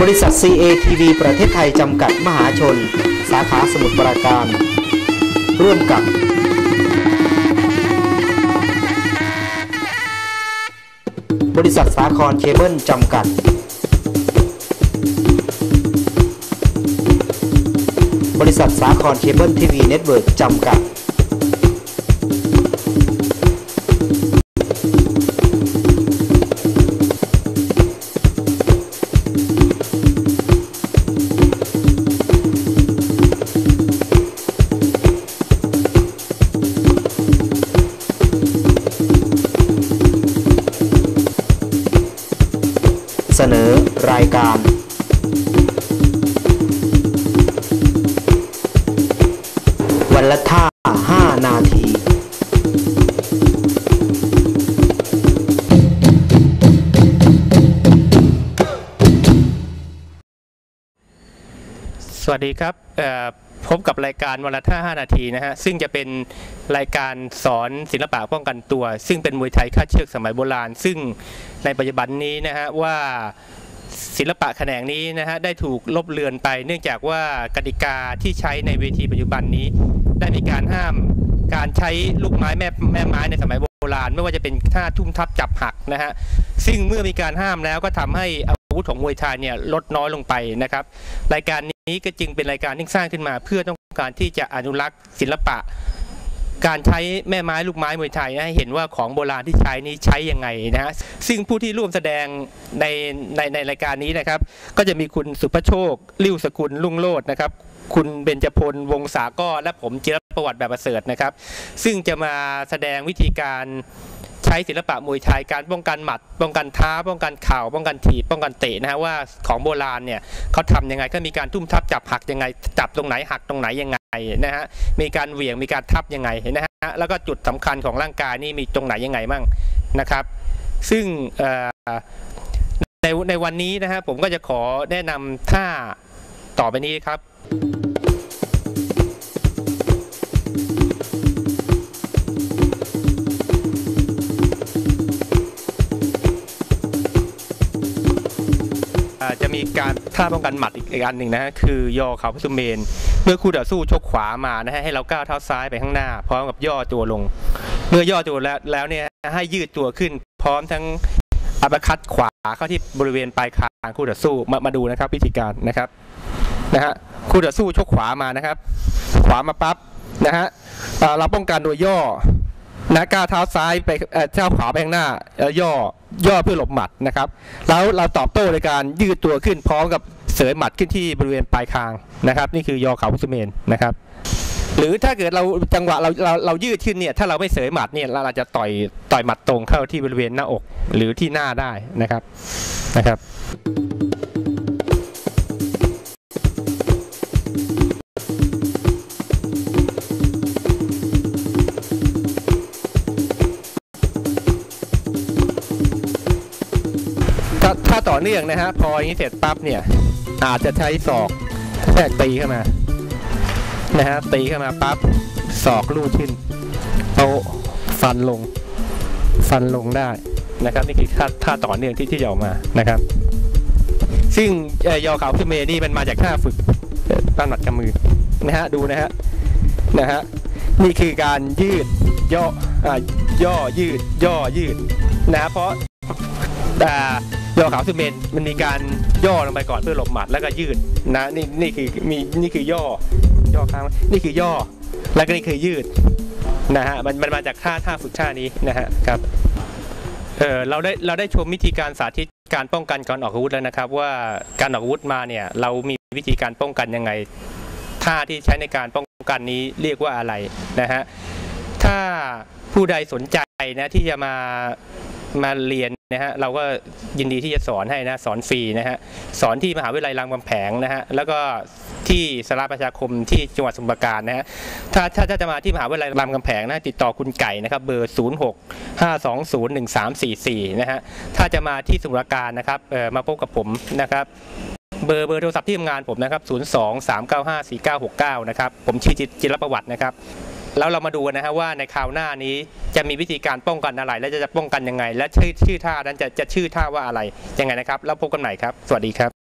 บริษัท CATV ประเทศไทย จำกัดมหาชน สาขาสมุทรปราการ ร่วมกับ บริษัทสาครเคเบิลจำกัด บริษัทสาครเคเบิลทีวีเน็ตเวิร์กจำกัด เสนอรายการ วันละท่า 5 นาที สวัสดีครับ พบกับรายการวันละท่า5นาทีนะฮะ ซึ่งจะเป็นรายการสอนศิลปะป้องกันตัว ซึ่งเป็นมวยไทยคาดเชือกสมัยโบราณ ซึ่งในปัจจุบันนี้นะฮะว่าศิลปะแขนงนี้นะฮะได้ถูกลบเลือนไป เนื่องจากว่ากติกาที่ใช้ในเวทีปัจจุบันนี้ ได้มีการห้ามการใช้ลูกไม้แม่แม่ไม้ในสมัยโบราณ ไม่ว่าจะเป็นท่าทุ่มทับจับหักนะฮะซึ่งเมื่อมีการห้ามแล้วก็ทำให้ วุธของมวยไทยเนี่ยลดน้อยลงไปนะครับ รายการนี้ก็จึงเป็นรายการที่สร้างขึ้นมา เพื่อต้องการที่จะอนุรักษ์ศิลปะ การใช้แม่ไม้ลูกไม้มวยไทยนะให้เห็นว่าของโบราณที่ใช้นี้ใช้ยังไงนะฮะซึ่งผู้ที่ร่วมแสดงในในในรายการนี้นะครับ ก็จะมีคุณสุภโชคลิ้วสกุลลุ่งโลดนะครับคุณเบญจพล วงศาก้อและผมจิรประวัติแบบประเสริฐนะครับ ซึ่งจะมาแสดงวิธีการ ใช้ศิลปะมวยไทยการป้องกันหมัด ป้องกันเท้า ป้องกันเข่าป้องกันถีบป้องกันเตะนะฮะว่าของโบราณเนี่ยเขาทำยังไงก็มีการทุ่มทับจับหักยังไง จับตรงไหนหักตรงไหนยังไงนะฮะมีการเหวี่ยงมีการทับยังไงนะฮะแล้วก็จุดสำคัญของร่างกายนี่มีตรงไหนยังไงมั่งนะครับ ซึ่งในในวันนี้นะฮะผมก็จะขอแนะนำท่าต่อไปนี้ครับ จะมีการท่าป้องกันหมัดอีกอันหนึ่งนะฮะคือย่อเขาพสุเมน เมื่อคู่ต่อสู้ชกขวามานะฮะให้เราก้าวเท้าซ้ายไปข้างหน้า พร้อมกับย่อตัวลง เมื่อย่อตัวแล้วแล้วเนี่ยให้ยืดตัวขึ้น พร้อมทั้งอัปคัดขวาเข้าที่บริเวณปลายคางคู่ต่อสู้มามาดูนะครับวิธีการนะครับนะฮะคู่ต่อสู้ชกขวามานะครับ ขวามาปั๊บนะฮะเราป้องกันโดยย่อ นะก้าวเท้าซ้ายไปเท้าขวาไปข้างหน้าย่อย่อเพื่อหลบหมัดนะครับ แล้วเราตอบโต้ในการยืดตัวขึ้นพร้อมกับเสยหมัดขึ้นที่บริเวณปลายคางนะครับ นี่คือยอเขาพุทเมนนะครับ หรือถ้าเกิดเราจังหวะเราเราเรายืดขึ้นเนี่ยถ้าเราไม่เสยหมัดเนี่ยเราอาจจะต่อยต่อยหมัดตรงเข้าที่บริเวณหน้าอกหรือที่หน้าได้นะครับนะครับ ต่อเนื่องนะฮะ พออย่างนี้เสร็จปั๊บเนี่ย อาจจะใช้ศอกแทรกตีเข้ามานะฮะตีเข้ามาปั๊บศอกลูดขึ้นโตฟันลง ฟันลงได้นะครับ นี่คือท่าท่าต่อเนื่องที่ที่จะออกมานะครับ ซึ่งย่อยอเขาขึ้นเมนี่มันมาจากท่าฝึกเอ่อปั้นหมัดกำมือนะฮะดูนะฮะนะฮะนี่คือการยืดย่ออ่าย่อยืด ย่อยืดนะเพราะอ่ ยอขาวซูเมนมันมีการย่อลงไปก่อนเพื่อหลบหมัดแล้วก็ยืดนะนี่นี่คือมีนี่คือย่อย่อข้างนี่คือย่อ แล้วก็นี่คือยืดนะฮะมันมันมาจากท่าท่าฝึกท่านี้นะฮะครับเออเราได้เราได้ชมวิธีการสาธิตการป้องกันการออกอาวุธแล้วนะครับ ว่าการออกอาวุธมาเนี่ยเรามีวิธีการป้องกันยังไงท่าที่ใช้ในการป้องกันนี้เรียกว่าอะไรนะฮะถ้าผู้ใดสนใจนะที่จะมา มาเรียนนะฮะเราก็ยินดีที่จะสอนให้นะสอนฟรีนะฮะสอนที่มหาวิทยาลัยรามคำแผงนะฮะแล้วก็ที่สารประชาคมที่จังหวัดสมุพรปราการนะฮะถ้าถ้าถ้าจะมาที่มหาวิทยาลัยรามคำแผงนะติดต่อคุณไก่นะครับเบอร์ 0 6 5 2 0 1 3 4 4 นะฮะถ้าจะมาที่สมุพรปราการนะครับเออมาพบกับผมนะครับเบอร์เบอร์โทรศัพท์ที่ทำงานผมนะครับ 0 2 3 9 5 4 9 6 9 นะครับ ผมชื่อจิจิรประวัตินะครับ แล้วเรามาดูนะฮะว่าในคราวหน้านี้จะมีวิธีการป้องกันอะไร และจะป้องกันยังไง และชื่อชื่อท่านั้นจะจะชื่อท่าว่าอะไรยังไงนะครับ แล้วพบกันใหม่ครับ สวัสดีครับ